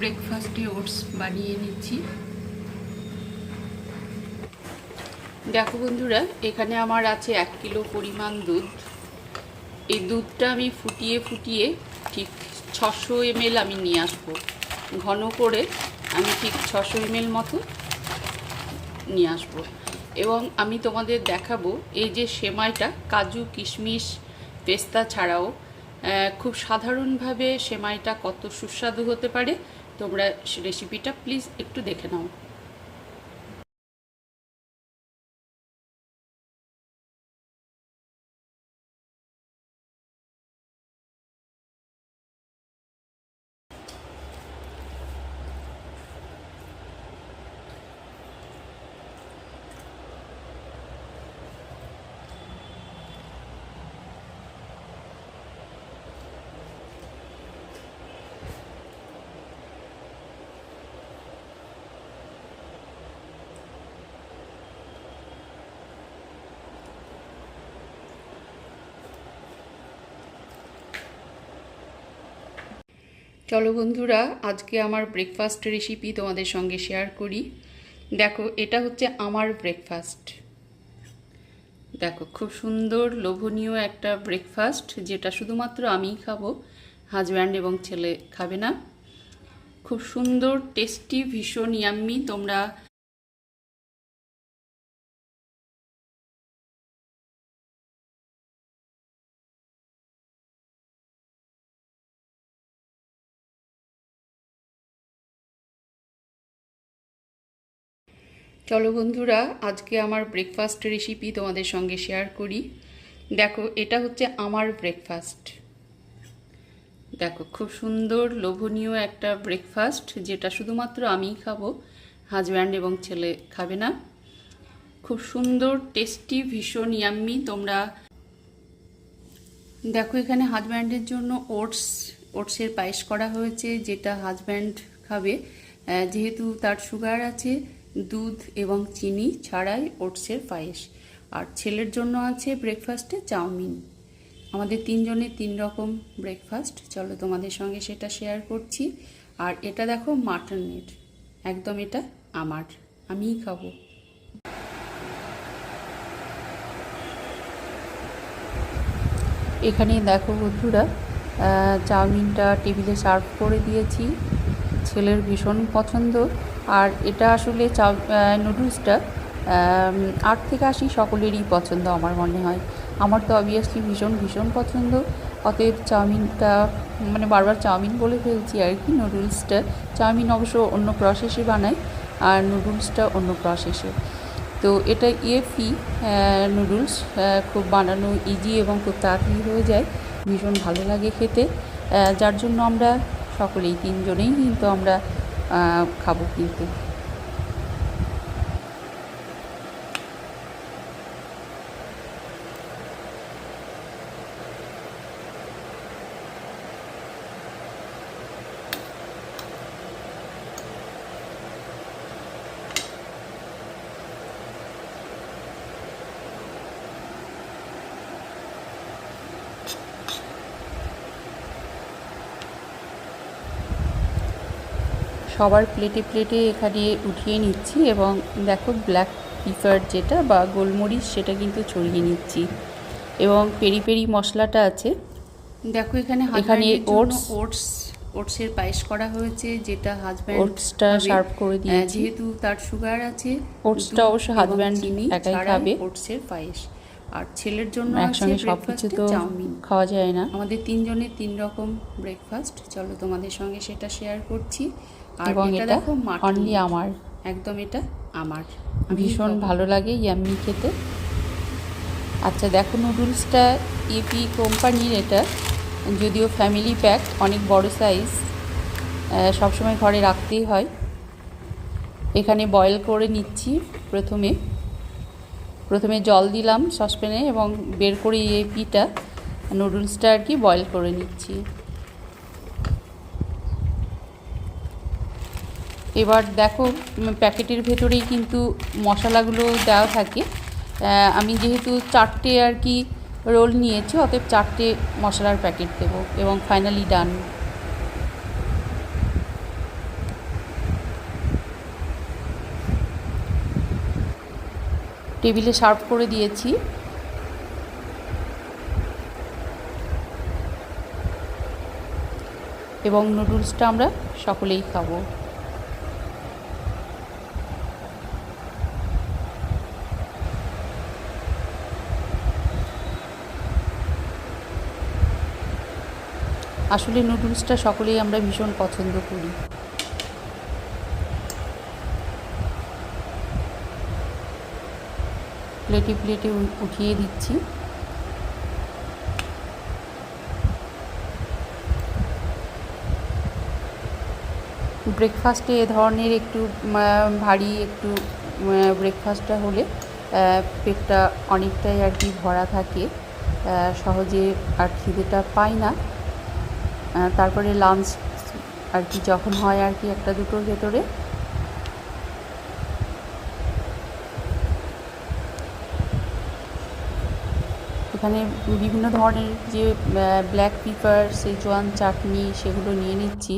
ব্রেকফাস্টে ওটস বানিয়ে নিচ্ছি। দেখো বন্ধুরা, এখানে আমার আছে এক কিলো পরিমাণ দুধ। এই দুধটা আমি ফুটিয়ে ফুটিয়ে ঠিক ছশো এমএল আমি নিয়ে আসব। ঘন করে আমি ঠিক ছশো এমএল মতো নিয়ে আসব। এবং আমি তোমাদের দেখাবো এই যে সেমাইটা কাজু, কিশমিশ, পেস্তা ছাড়াও খুব সাধারণভাবে সেমাইটা কত সুস্বাদু হতে পারে। তোমরা রেসিপিটা প্লিজ একটু দেখে নাও। চলো বন্ধুরা, আজকে আমার ব্রেকফাস্ট রেসিপি তোমাদের সঙ্গে শেয়ার করি। দেখো, এটা হচ্ছে আমার ব্রেকফাস্ট দেখো, খুব সুন্দর, লোভনীয় একটা ব্রেকফাস্ট যেটা শুধুমাত্র আমিই খাব হাজব্যান্ড এবং ছেলে খাবে না। খুব সুন্দর টেস্টি ভীষণ ইয়াম্মি তোমরা চলো বন্ধুরা, আজকে আমার ব্রেকফাস্ট রেসিপি তোমাদের সঙ্গে শেয়ার করি। দেখো, এটা হচ্ছে আমার ব্রেকফাস্ট দেখো, খুব সুন্দর, লোভনীয় একটা ব্রেকফাস্ট যেটা শুধুমাত্র আমিই খাব হাজব্যান্ড এবং ছেলে খাবে না। খুব সুন্দর টেস্টি ভীষণ ইয়াম্মি তোমরা দেখো, এখানে হাজব্যান্ডের জন্য ওটস ওটসের পায়েস করা হয়েছে, যেটা হাজব্যান্ড খাবে। যেহেতু তার সুগার আছে দুধ এবং চিনি ছাড়াই ওটসের পায়েস। আর ছেলের জন্য আছে ব্রেকফাস্টে চাউমিন। আমাদের তিনজনের তিন রকম ব্রেকফাস্ট চলো তোমাদের সঙ্গে সেটা শেয়ার করছি। আর এটা দেখো মাটনের একদম এটা আমার। আমিই খাব। এখানে দেখো বন্ধুরা চাউমিনটা টেবিলে সার্ভ করে দিয়েছি। ছেলের ভীষণ পছন্দ। আর এটা আসলে চাউ নুডলসটা আট থেকে আশি সকলেরই পছন্দ আমার মনে হয়। আমার তো অবভিয়াসলি ভীষণ ভীষণ পছন্দ। অতএব চাউমিনটা মানে বারবার চাউমিন বলে ফেলছি আর কি, নুডলসটা। চাউমিন অবশ্য অন্য প্রসেসে বানাই আর নুডলসটা অন্য প্রসেসে তো এটা ইএফি নুডলস খুব বানানো ইজি এবং খুব তাড়াতাড়ি হয়ে যায়। ভীষণ ভালো লাগে খেতে। যার জন্য আমরা সকলেই তিনজনেই কিন্তু আমরা খাব কিন্তু। সবার প্লেটে প্লেটে এখানে উঠিয়ে নিচ্ছি এবং দেখো ব্ল্যাক পিপার যেটা বা গোলমরিচ সেটা কিন্তু ছড়িয়ে নিচ্ছি এবং পেরি পেরি মশলাটা আছে। দেখো এখানে এখানে ওটস ওটস ওটসের পায়েস করা হয়েছে যেটা হাজব্যান্ড ওটসটা সার্ভ করে দিয়েছি। যেহেতু তার সুগার আছে ওটসটা অবশ্য husband একাই খাবে। ওটসের পায়েস। আর ছেলের জন্য একসঙ্গে সব কিছু তো চাউমিন। খাওয়া যায় না। আমাদের তিনজনের তিন রকম ব্রেকফাস্ট চলো তোমাদের সঙ্গে সেটা শেয়ার করছি। এবং এটা অনলি আমার। একদম এটা আমার। ভীষণ ভালো লাগে ইয়াম্মি খেতে। আচ্ছা দেখো নুডলসটা ইপি কোম্পানির এটা। যদিও ফ্যামিলি প্যাক অনেক বড় সাইজ সবসময় ঘরে রাখতেই হয়। এখানে বয়েল করে নিচ্ছি প্রথমে। প্রথমে জল দিলাম সসপ্যানে এবং বের করে এই পিটা নুডলসটা আর কি বয়েল করে নিচ্ছি। এবার দেখো প্যাকেটের ভেতরেই কিন্তু মশলাগুলো দেওয়া থাকে। আমি যেহেতু চারটে আর কি রোল নিয়েছি, অতএব চারটে মশলার প্যাকেট দেব এবং ফাইনালি ডান টেবিলে সার্ভ করে দিয়েছি। এবং নুডলসটা আমরা সকলেই খাব। আসলে নুডলসটা সকলেই আমরা ভীষণ পছন্দ করি। প্লেটে প্লেটে উঠিয়ে দিচ্ছি। ব্রেকফাস্টে এ ধরনের একটু ভারী একটু ব্রেকফাস্টটা হলে পেটটা অনেকটাই আর কি ভরা থাকে। সহজে আর খিদেটা পাই না। তারপরে লাঞ্চ আর কি যখন হয় আর কি একটা দুটোর ভেতরে। এখানে বিভিন্ন ধরনের যে ব্ল্যাক পেপার সেজওয়ান চাটনি সেগুলো নিয়ে নিচ্ছি।